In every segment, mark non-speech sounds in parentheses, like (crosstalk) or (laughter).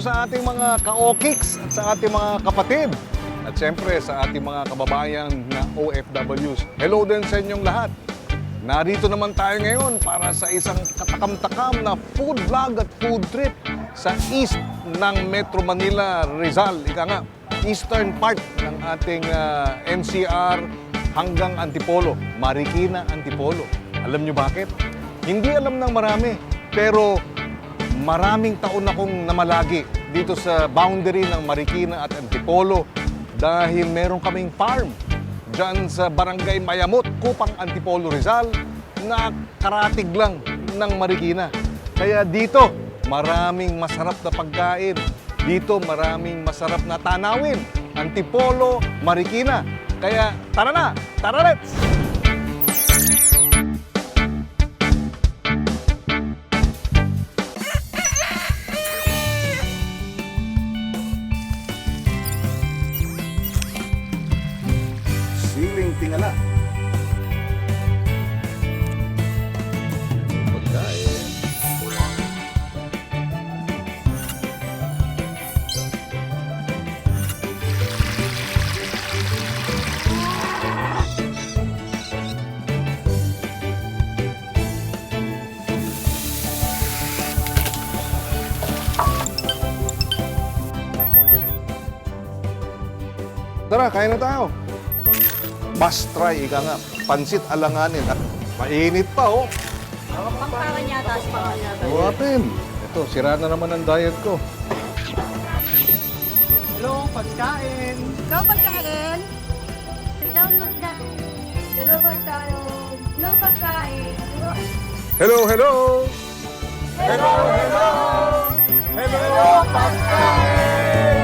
sa ating mga ka-okiks at sa ating mga kapatid. At siyempre sa ating mga kababayan na OFWs. Hello din sa inyong lahat. Narito naman tayo ngayon para sa isang katakam-takam na food vlog at food trip sa east ng Metro Manila, Rizal. Ika nga, eastern part ng ating ah, NCR hanggang Antipolo, Marikina, Antipolo. Alam nyo bakit? Hindi alam ng marami, pero maraming taon akong namalagi dito sa boundary ng Marikina at Antipolo dahil meron kaming farm dyan sa Barangay Mayamot, Kupang Antipolo Rizal na karatig lang ng Marikina. Kaya dito, maraming masarap na pagkain. Dito, maraming masarap na tanawin. Antipolo, Marikina. Kaya tara na, tara let's! Tara, kain na tayo. Must try, ika nga. Pansit alanganin. At mainit pa, oh. Pangpangan yata, pangpangan yata. Buhatin. Ito, sira na naman ang diet ko. Hello, pagkain. Ikaw pagkain? Download na. Hello pagkain. Hello pagkain. Hello, hello! Hello, hello. Hello, pagkain!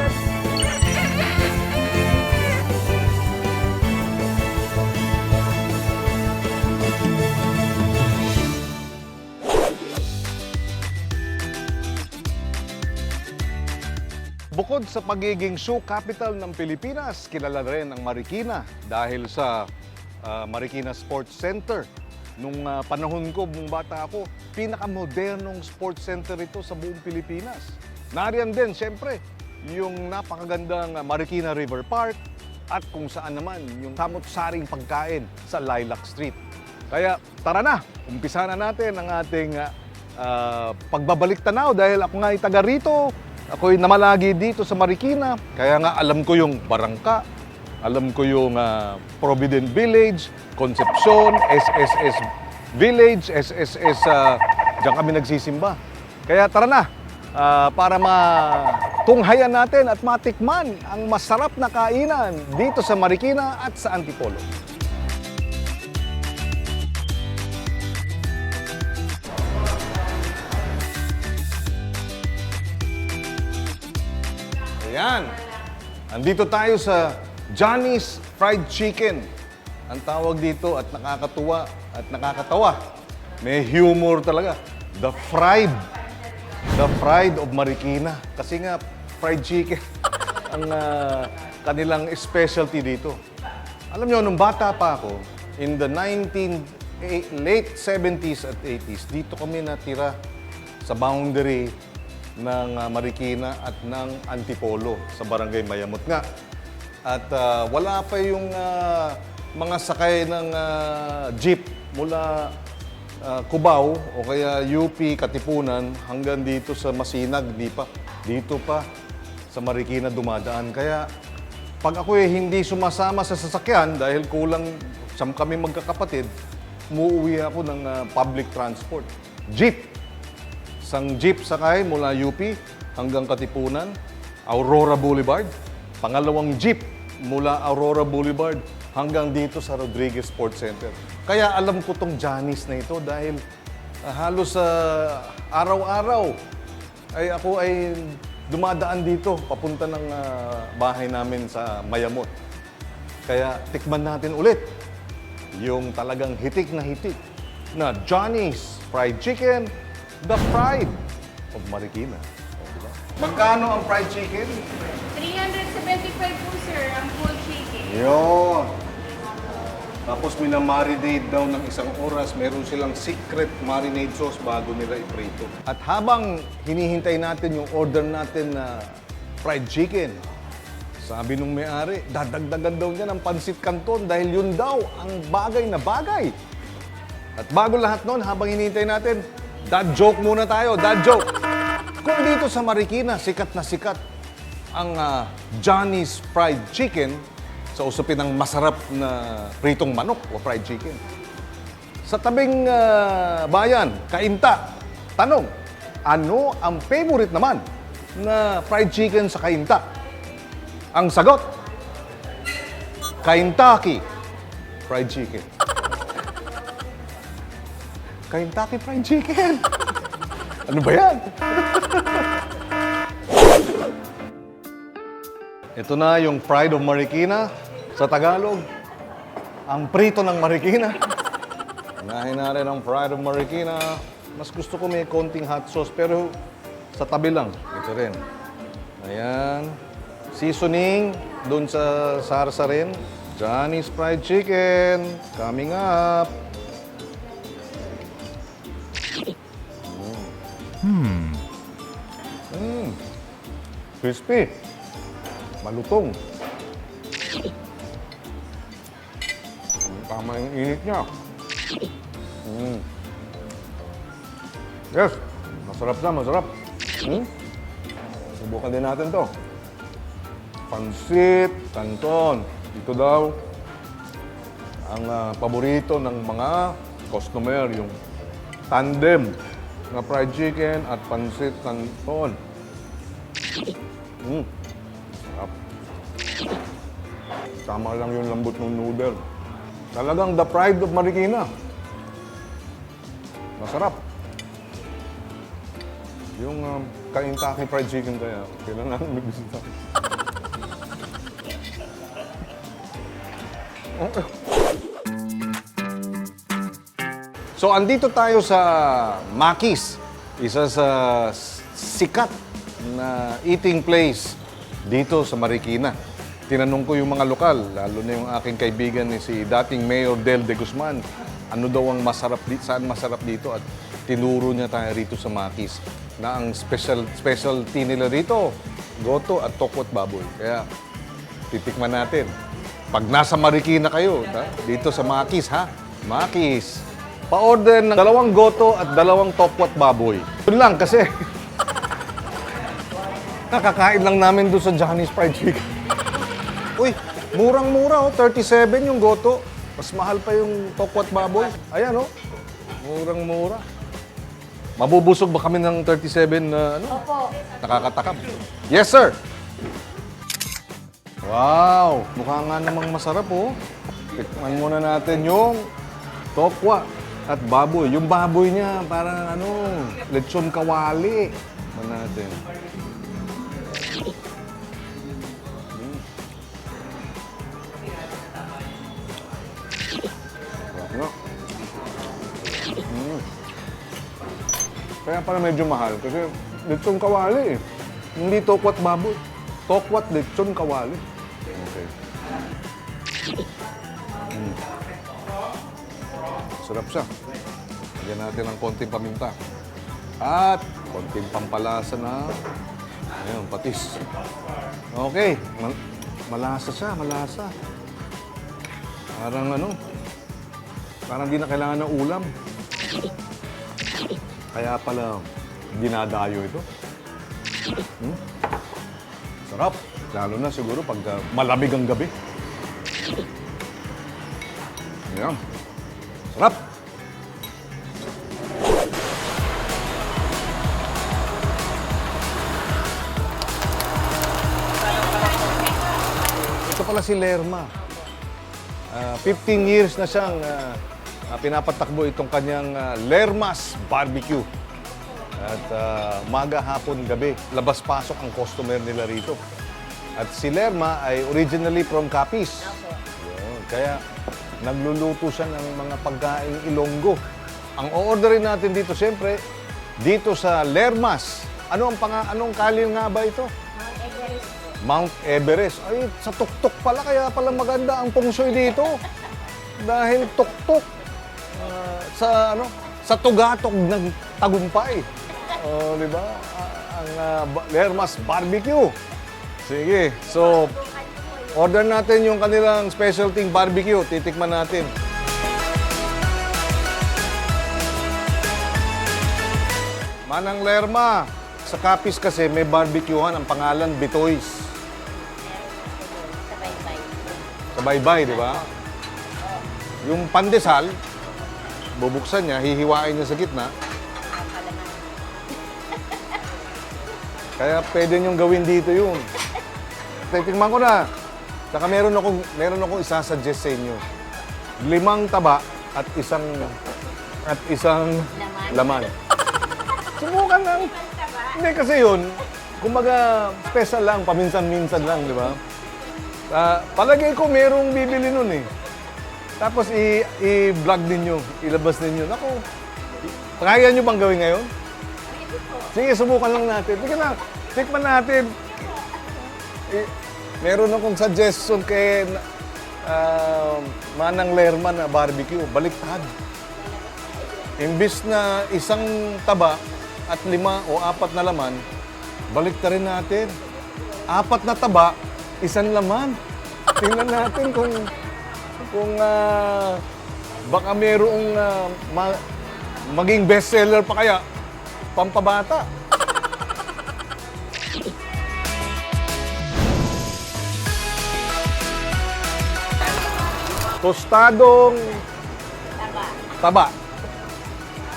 Bukod sa pagiging shoe capital ng Pilipinas, kilala rin ang Marikina dahil sa ah, Marikina Sports Center. Nung ah, panahon ko, nung bata ako, pinakamodernong sports center ito sa buong Pilipinas. Nariyan din, siyempre, yung napakagandang Marikina River Park at kung saan naman yung samot-saring pagkain sa Lilac Street. Kaya tara na, umpisa na natin ang ating ah, pagbabalik tanaw dahil ako nga ay taga rito. Ako'y namalagi dito sa Marikina. Kaya nga alam ko yung Barangka, alam ko yung ah, Provident Village, Concepcion, SSS Village, SSS, uh, diyan kami nagsisimba. Kaya tara na, ah, para matunghayan natin at matikman ang masarap na kainan dito sa Marikina at sa Antipolo. Ayan. Andito tayo sa Johnny's Fried Chicken. Ang tawag dito at nakakatuwa at nakakatawa. May humor talaga. The fried. The fried of Marikina. Kasi nga, fried chicken (laughs) ang ah, kanilang specialty dito. Alam nyo, nung bata pa ako, in the 19, eh, late 70s at 80s, dito kami natira sa boundary ng ah, Marikina at ng Antipolo sa Barangay Mayamot nga. At ah, wala pa yung ah, mga sakay ng ah, jeep mula ah, Cubao o kaya UP Katipunan hanggang dito sa Masinag, di pa. Dito pa sa Marikina dumadaan. Kaya pag ako eh hindi sumasama sa sasakyan dahil kulang siyam kami magkakapatid, umuwi ako ng ah, public transport. Jeep. Isang jeep sakay mula UP hanggang Katipunan, Aurora Boulevard. Pangalawang jeep mula Aurora Boulevard hanggang dito sa Rodriguez Sports Center. Kaya alam ko tong Johnny's na ito dahil ah, halos sa araw-araw ay ako ay dumadaan dito papunta ng ah, bahay namin sa Mayamot. Kaya tikman natin ulit yung talagang hitik na hitik na Johnny's Fried Chicken, the fried of Marikina. Diba? Magkano ang fried chicken? 375 po sir, ang full chicken. Yun. Tapos minamarinate daw ng isang oras. Meron silang secret marinade sauce bago nila iprito. At habang hinihintay natin yung order natin na fried chicken, sabi nung may-ari, dadagdagan daw niya ng pansit canton dahil yun daw ang bagay na bagay. At bago lahat nun, habang hinihintay natin, dad joke muna tayo, dad joke. Kung dito sa Marikina, sikat na sikat ang ah, Johnny's Fried Chicken sa usapin ng masarap na pritong manok o fried chicken. Sa tabing ah, bayan, Kainta, tanong, ano ang favorite naman na fried chicken sa Kainta? Ang sagot, Kaintaki Fried Chicken. Kaintaki Fried Chicken. (laughs) Ano ba yan? (laughs) Ito na yung Pride of Marikina sa Tagalog. Ang prito ng Marikina. (laughs) Unahin natin ang Pride of Marikina. Mas gusto ko may konting hot sauce pero sa tabi lang. Ito rin. Ayan. Seasoning doon sa sarsa rin. Johnny's Fried Chicken. Coming up. Mm. Crispy. Malutong. Tama yung init niya. Mm. Yes. Masarap na, masarap. Mm. Subukan din natin to. Pansit, canton. Ito daw ang ah, paborito ng mga customer, yung tandem na fried chicken at pansit canton. Mm. Sarap. Tama lang yung lambot ng noodle. Talagang the pride of Marikina. Masarap. Yung um, Kaintaki fried chicken kaya, kailangan namin bisita. Okay. (laughs) So, andito tayo sa Makis, isa sa sikat na eating place dito sa Marikina. Tinanong ko yung mga lokal, lalo na yung aking kaibigan ni si dating Mayor Del de Guzman, ano daw ang masarap dito, saan masarap dito at tinuro niya tayo rito sa Makis na ang special specialty nila rito, goto at tokwat baboy. Kaya titikman natin. Pag nasa Marikina kayo, ha? dito sa Makis, ha? Makis. Pa-order ng dalawang goto at dalawang tokwat baboy. Yun lang kasi (laughs) nakakain lang namin doon sa Johnny's Fried Chicken. (laughs) Uy, murang-mura oh, 37 yung goto. Mas mahal pa yung tokwat baboy. Ayan oh, murang-mura. Mabubusog ba kami ng 37 na ano? Opo. Nakakatakam. Yes, sir. Wow, mukha nga namang masarap oh. Tikman muna natin yung tokwa at baboy. Yung baboy niya parang ano, lechon kawali. Tikman natin. Mm. Kaya pala medyo mahal kasi lechon kawali eh. Hindi tokwat baboy. Tokwat lechon kawali. Okay. Sarap siya. Lagyan natin ng konting paminta. At konting pampalasa na. Ayun, patis. Okay. Mal- malasa siya, malasa. Parang ano, parang di na kailangan ng ulam. Kaya pala, dinadayo ito. Hmm? Sarap. Lalo na siguro pag uh, malamig ang gabi. Ayan. Sarap. Ito pala si Lerma. Ah, 15 years na siyang ah, pinapatakbo itong kanyang ah, Lermas Barbecue. At ah, maga, hapon, gabi, labas-pasok ang customer nila rito. At si Lerma ay originally from Capiz. Yun, kaya nagluluto siya ng mga pagkaing Ilonggo. Ang o-orderin natin dito, siyempre, dito sa Lermas. Ano ang panga, anong kalye nga ba ito? Mount Everest. Ay, sa tuktok pala, kaya pala maganda ang pungsoy dito. dahil tuktok ah, sa ano sa tugatog ng tagumpay. Oh, di ba? Ah, ang Ba- Lermas Barbecue. Sige, so order natin yung kanilang specialty barbecue. Titikman natin. Manang Lerma, sa Kapis kasi may barbecuehan ang pangalan Bitoys. Sa baybay, di ba? Yung pandesal, bubuksan niya, hihiwain niya sa gitna. Kaya pwede niyong gawin dito yun. (laughs) Titingnan ko na. Saka meron akong, meron akong isasuggest sa inyo. Limang taba at isang at isang Laman. laman. (laughs) Subukan lang. Hindi kasi yun, kumbaga special lang, paminsan-minsan lang, di ba? Ah, palagay ko merong bibili nun eh. Tapos i- i-vlog ninyo, ilabas ninyo. Naku, kaya nyo bang gawin ngayon? Sige, subukan lang natin. Sige na, tikman natin. Eh, meron akong suggestion kay ah, Manang Lerman na barbecue. Baliktad. Imbis na isang taba at lima o apat na laman, balik rin natin. Apat na taba, isang laman. Tingnan natin kung kung ah, baka merong ah, ma- maging bestseller pa kaya pampabata. Tostadong Taba. taba.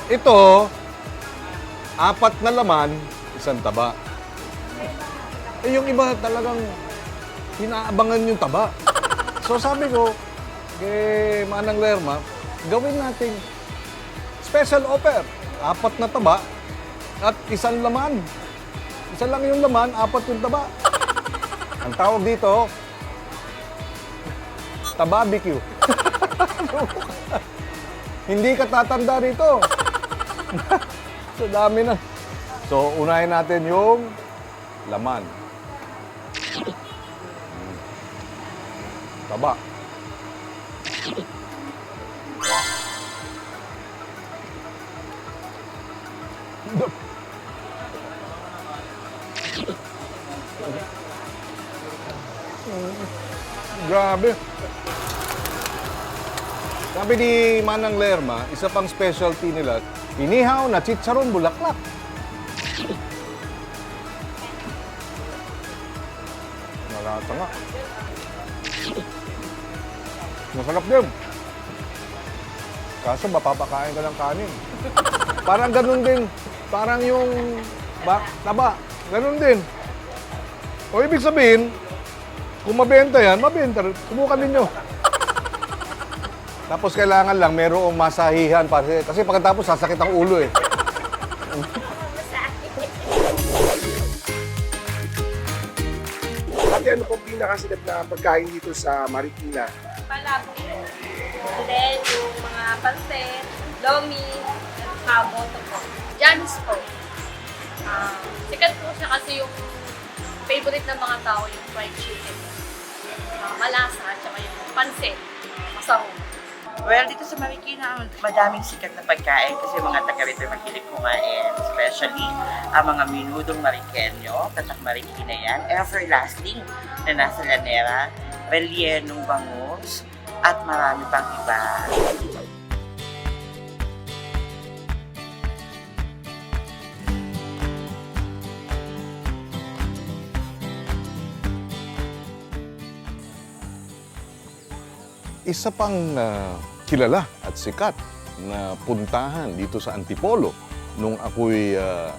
Ito, apat na laman, isang taba. Eh, yung iba talagang inaabangan yung taba. So sabi ko, kay Manang Lerma, gawin natin special offer. Apat na taba at isang laman. Isa lang yung laman, apat yung taba. Ang tawag dito, tababecue. Hindi ka tatanda rito. so dami na. So unahin natin yung laman. Taba. Grabe. Sabi ni Manang Lerma, isa pang specialty nila, inihaw na chicharon bulaklak. Malata nga. Masarap din. Kaso mapapakain ka ng kanin. Parang ganun din. Parang yung ba, taba. Ganun din. O ibig sabihin, kung mabenta yan, mabenta. Subukan ninyo. Tapos kailangan lang merong masahihan kasi, kasi pagkatapos sasakit ang ulo eh. (laughs) Ate, ano pong pinakasikat na pagkain dito sa Marikina? Palabok. And then, yung mga pansit, lomi, kaboto po. Janis po. Ah, sikat po siya kasi yung favorite ng mga tao yung fried chicken. Ah, malasa at saka yung pansit. masahog. Well, dito sa Marikina, madaming sikat na pagkain kasi mga taga rito mahilig kumain. Especially ang mga minudong Marikenyo, tatak Marikina yan, everlasting na nasa lanera, rellenong bangus, at marami pang iba. Isa pang ah, kilala at sikat na puntahan dito sa Antipolo nung ako'y ah,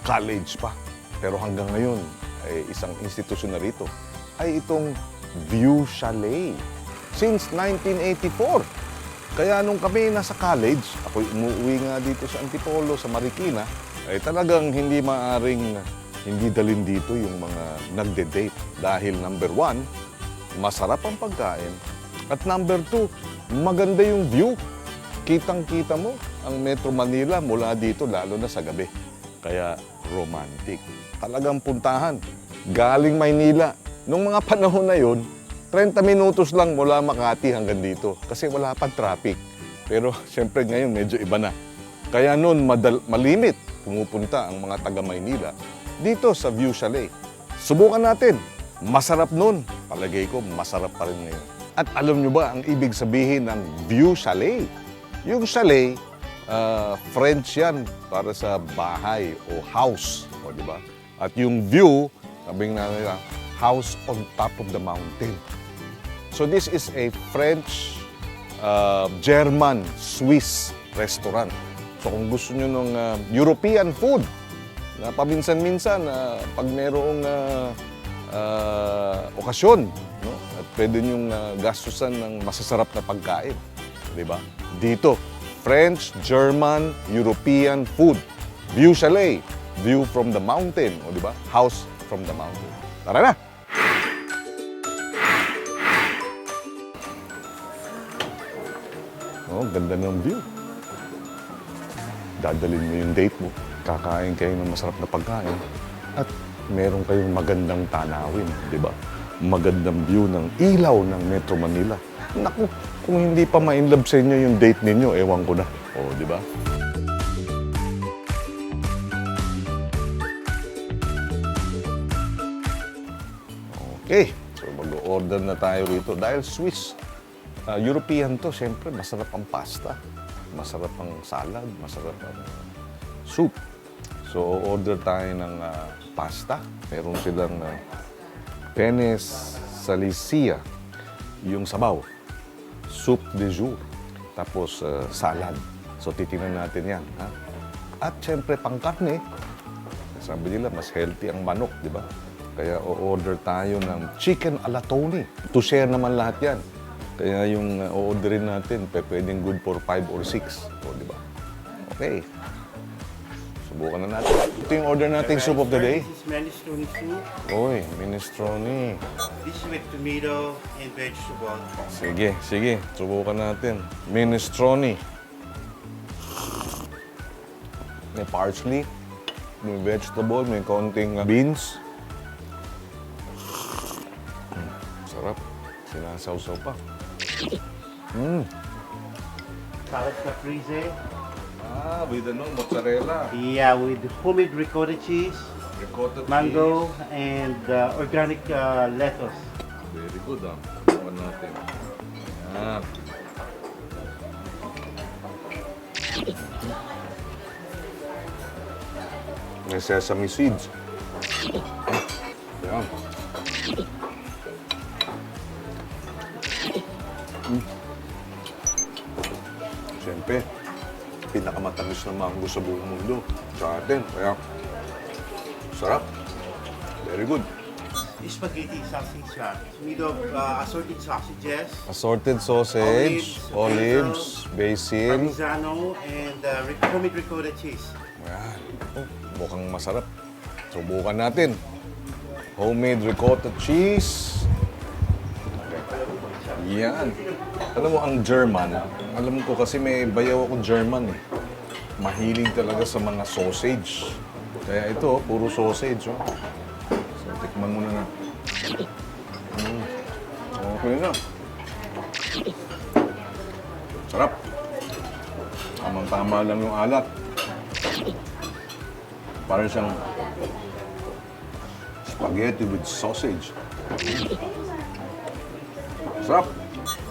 college pa. Pero hanggang ngayon, ay isang institusyon na rito, ay itong View Chalet. Since 1984. Kaya nung kami nasa college, ako'y umuwi nga dito sa Antipolo, sa Marikina, ay talagang hindi maaring hindi dalin dito yung mga nagde-date. Dahil number one, masarap ang pagkain. At number two, maganda yung view. Kitang-kita mo ang Metro Manila mula dito, lalo na sa gabi. Kaya romantic. Talagang puntahan. Galing Maynila. Nung mga panahon na yun, 30 minutos lang mula Makati hanggang dito kasi wala pa traffic. Pero (laughs) siyempre ngayon medyo iba na. Kaya noon madal- malimit pumupunta ang mga taga Maynila dito sa View Chalet. Subukan natin. Masarap noon. Palagay ko masarap pa rin ngayon. At alam nyo ba ang ibig sabihin ng View Chalet? Yung chalet, ah, French yan para sa bahay o house. O, di ba? At yung view, sabi nga nila, house on top of the mountain. So this is a French, uh, German, Swiss restaurant. So kung gusto nyo ng uh, European food, na paminsan-minsan, na pag merong uh, uh, okasyon, no? at pwede nyong uh, gastusan ng masasarap na pagkain. Di ba? Dito, French, German, European food. View Chalet, view from the mountain. O di ba? House from the mountain. Tara na! Oh, ganda ng view. Dadalhin mo yung date mo. Kakain kayo ng masarap na pagkain. At meron kayong magandang tanawin, di ba? Magandang view ng ilaw ng Metro Manila. Naku, kung hindi pa ma-inlove sa inyo yung date ninyo, ewan ko na. O, di ba? Okay, so mag-order na tayo rito. Dahil Swiss, ah, European to, siyempre masarap ang pasta, masarap ang salad, masarap ang soup. So, order tayo ng ah, pasta. Meron silang uh, penes salisia, yung sabaw, soup de jour, tapos ah, salad. So, titingnan natin yan. Ha? At siyempre, pangkarne, sabi nila, mas healthy ang manok, di ba? Kaya o-order tayo ng chicken ala Tony. To share naman lahat yan. Kaya yung uh, o-orderin natin, pwedeng good for 5 or 6. O, di ba? Okay. Subukan na natin. Ito yung order nating soup of the day. This is minestrone soup. Oy, minestrone. This is with tomato and vegetable. Sige, sige. Subukan natin. Minestrone. May parsley, may vegetable, may konting uh, beans. Mm, sarap. Sinasawsaw pa. Mm. Salad caprese. Ah, with ano, mozzarella. Yeah, with homemade ricotta cheese, Ricotta mango, and uh, organic uh, lettuce. Very good ah. Subukan natin. Yan. May sesame seeds. Yan. Mm. Siyempre, pinakamatamis na mango sa buong mundo sa atin. Kaya, sarap. Very good. This spaghetti sausage uh, made of uh, assorted sausages, Assorted sausage, Olives, olives, basil. parmigiano, and uh, ric- homemade ricotta cheese. Yan. Oh, mukhang masarap. Subukan natin. Homemade ricotta cheese. Yan. Alam mo, ang German, alam ko kasi may bayaw ako German eh. Mahilig talaga sa mga sausage. Kaya ito, puro sausage. Oh. So, tikman mo na na. Mm. Okay na. Sarap. Tamang-tama lang yung alat. Parang siyang spaghetti with sausage. Sarap.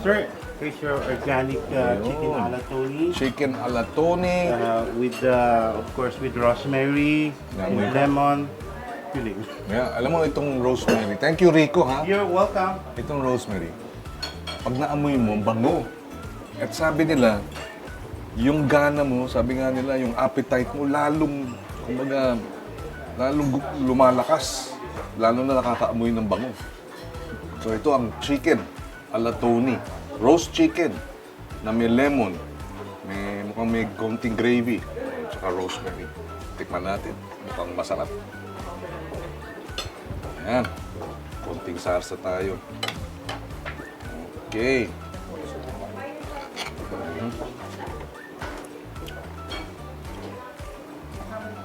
Sir, here's your organic uh, chicken Ayun. ala Tony. Chicken ala Tony. Uh, with, uh, of course, with rosemary, and may- lemon. Filling. Yeah, alam mo itong rosemary. Thank you, Rico, ha? You're welcome. Itong rosemary. Pag naamoy mo, bango. At sabi nila, yung gana mo, sabi nga nila, yung appetite mo, lalong, kumbaga, lalong lumalakas. Lalo na nakakaamoy ng bango. So ito ang chicken ala Tony. Roast chicken na may lemon. May, mukhang may konting gravy. At saka rosemary. Tikman natin. Mukhang masarap. Ayan. Konting sarsa tayo. Okay. Mhm.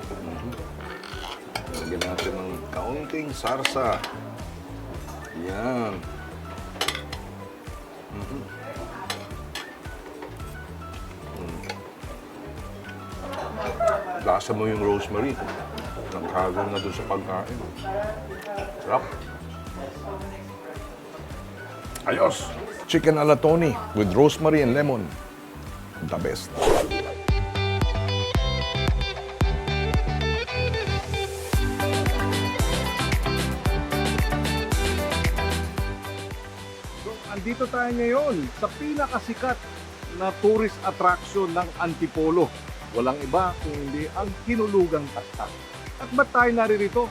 Mhm. Lagyan natin ng kaunting sarsa. Yan. Lasa mo yung rosemary. Nagkagal na doon sa pagkain. Sarap. Ayos! Chicken ala Tony with rosemary and lemon. The best. Andito tayo ngayon sa pinakasikat na tourist attraction ng Antipolo. Walang iba kung hindi ang hinulugang taktak. At ba't tayo naririto?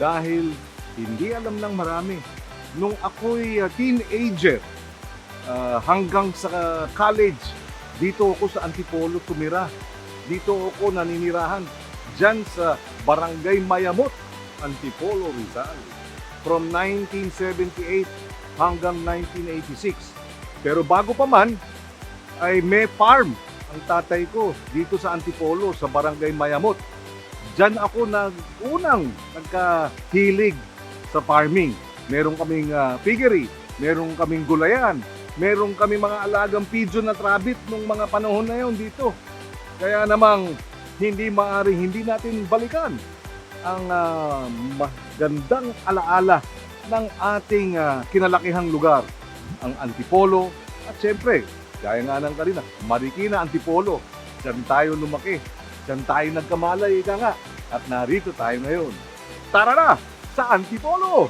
Dahil hindi alam ng marami. Nung ako'y uh, teenager, uh, hanggang sa college, dito ako sa Antipolo tumira. Dito ako naninirahan. Diyan sa Barangay Mayamot, Antipolo, Rizal. From 1978 hanggang 1986. Pero bago pa man, ay may farm ang tatay ko dito sa Antipolo, sa Barangay Mayamot. Diyan ako nag unang nagkahilig sa farming. Meron kaming uh, piggery, meron kaming gulayan, meron kaming mga alagang pigeon at rabbit nung mga panahon na yon dito. Kaya namang hindi maaring hindi natin balikan ang ah, magandang alaala ng ating ah, kinalakihang lugar, ang Antipolo at siyempre, gaya nga ng kanina, Marikina, Antipolo. Diyan tayo lumaki, diyan tayo nagkamalay, ika nga. At narito tayo ngayon. Tara na sa Antipolo!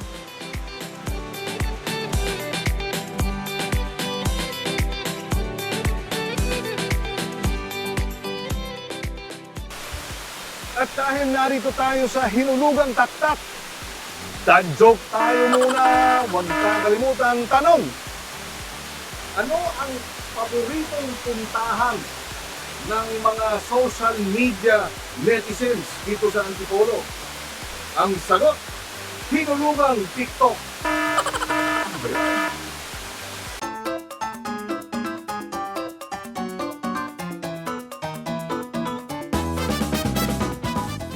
At dahil narito tayo sa hinulugang taktak, dad joke tayo muna. Huwag kang kalimutan. Tanong, ano ang paboritong puntahan ng mga social media netizens dito sa Antipolo? Ang sagot, hinulugang TikTok.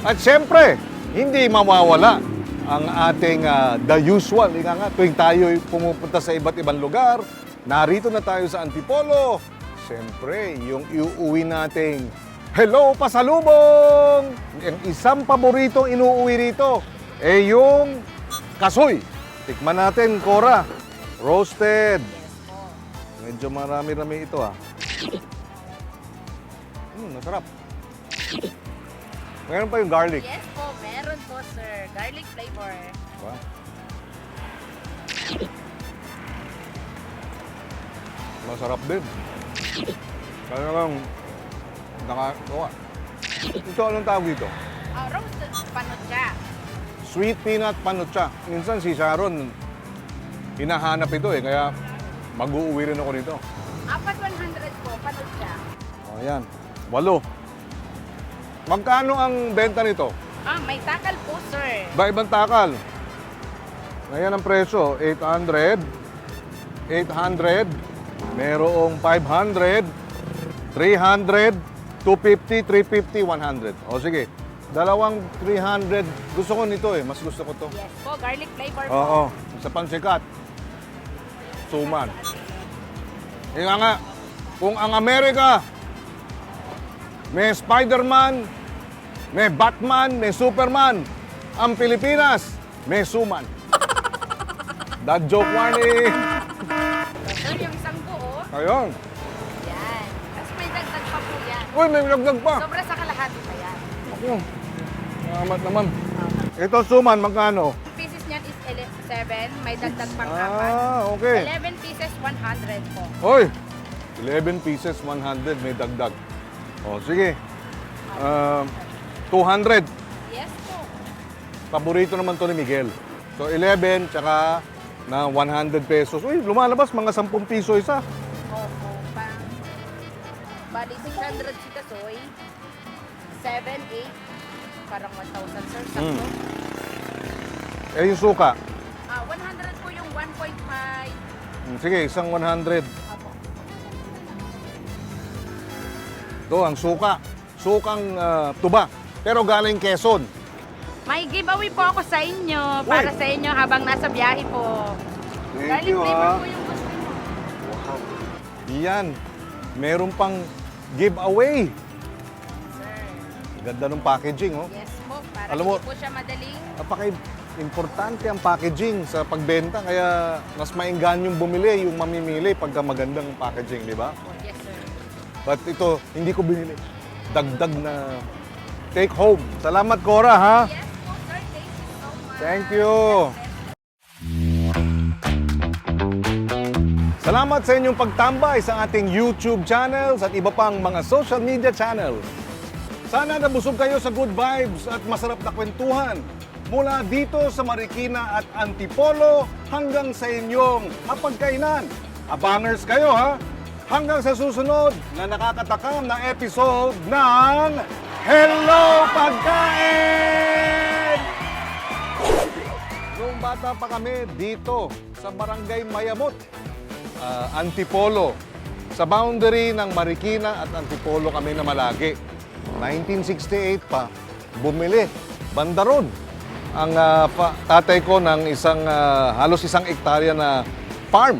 At siyempre, hindi mawawala ang ating ah, the usual. Ika nga, tuwing tayo pumupunta sa iba't ibang lugar, narito na tayo sa Antipolo. Siyempre, yung iuwi nating Hello, pasalubong! Ang isang paboritong inuuwi rito, eh yung kasoy. Tikman natin, Cora. Roasted. Medyo marami-rami ito ah. Hmm, masarap. Meron pa yung garlic. Yes po, meron po sir. Garlic flavor. Diba? Masarap din. Kaya lang, nakagawa. Ito, anong tawag dito? Ah, roasted panutya. Sweet peanut panucha. Minsan si Sharon, hinahanap ito eh, kaya mag-uuwi rin ako nito. Apat 100 po, panutya. O, yan. Walo. Magkano ang benta nito? Ah, may takal po sir. Ba ibang takal? Ngayon ang presyo, 800, 800, merong 500, 300, 250, 350, 100. O sige, dalawang 300. Gusto ko nito eh, mas gusto ko to. Yes po, garlic flavor po. Oo, sa pansikat. Suman. Ika nga, kung ang Amerika may Spider-Man, may Batman, may Superman, ang Pilipinas may suman. That joke warning. Ayun. yan. Tapos may dagdag pa po yan. Uy, may lagdag pa. Sobra sa kalahati pa yan. Ako. Salamat naman. Ito suman, magkano? pieces niyan is 7, may dagdag pang apat. Ah, okay. 11 pieces, 100 po. Hoy! 11 pieces, 100, may dagdag. O, sige. Um, 200. Yes po. Paborito naman to ni Miguel. So, 11, tsaka na 100 pesos. Uy, lumalabas, mga 10 piso isa. Bali, 600 si Kasoy. 7, 8. Parang 1,000, sir. Sakto. Mm. Eh, yung suka. Ah, 100 po yung 1.5. Hmm, Sige, isang 100. Opo. Ito, ang suka. Sukang ah, tuba. Pero galing Quezon. May giveaway po ako sa inyo. Para Uy! sa inyo habang nasa biyahe po. Garlic flavor po yung gusto nyo. Wow. Yan. Meron pang giveaway. Ganda ng packaging, oh. Yes po, para Alam mo- hindi po siya madaling. Napaka-importante ang packaging sa pagbenta, kaya mas mainggan yung bumili, yung mamimili pagka magandang packaging, di ba? Yes, sir. But ito, hindi ko binili. Dagdag na take home. Salamat, Cora, ha? Yes po, sir. Thank you so much. Thank you. Salamat sa inyong pagtambay sa ating YouTube channels at iba pang mga social media channels. Sana nabusog kayo sa good vibes at masarap na kwentuhan mula dito sa Marikina at Antipolo hanggang sa inyong hapagkainan. Abangers kayo ha! Hanggang sa susunod na nakakatakam na episode ng Hello Pagkain! Noong bata pa kami dito sa Barangay Mayamot, ah, Antipolo. Sa boundary ng Marikina at Antipolo kami na malagi. 1968 pa, bumili, banda ron. Ang ah, pa- tatay ko ng isang, ah, halos isang ektarya na farm.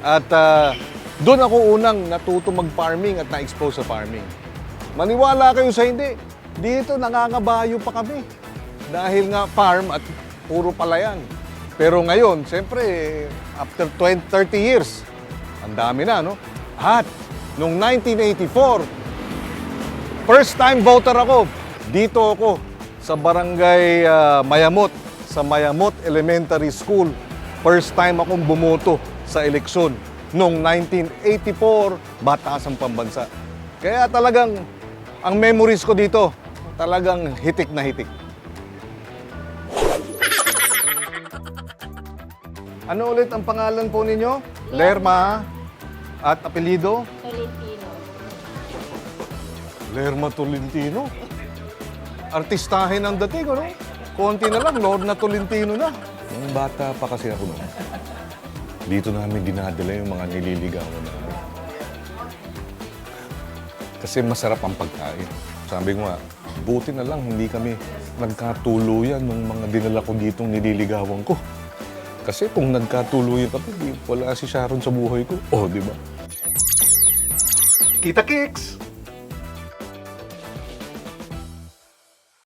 At ah, doon ako unang natuto mag-farming at na-expose sa farming. Maniwala kayo sa hindi, dito nangangabayo pa kami. Dahil nga farm at puro palayan. Pero ngayon, siyempre, after 20, 30 years, ang dami na, no? At noong 1984, first time voter ako. Dito ako sa barangay ah, Mayamot, sa Mayamot Elementary School. First time akong bumoto sa eleksyon noong 1984, Batasang Pambansa. Kaya talagang ang memories ko dito, talagang hitik na hitik. Ano ulit ang pangalan po ninyo? Lerma at apelido? Tolentino. Lerma Tolentino. Artistahin ang dating, ano? Konti na lang, Lord na Tolentino na. Nung bata pa kasi ako noon, dito namin dinadala yung mga nililigawan namin. Kasi masarap ang pagkain. Sabi ko nga, buti na lang hindi kami nagkatuluyan ng mga dinala ko ditong nililigawan ko. Kasi kung nagkatuluyan kami, di- wala si Sharon sa buhay ko. Oh, di ba? Kita kicks!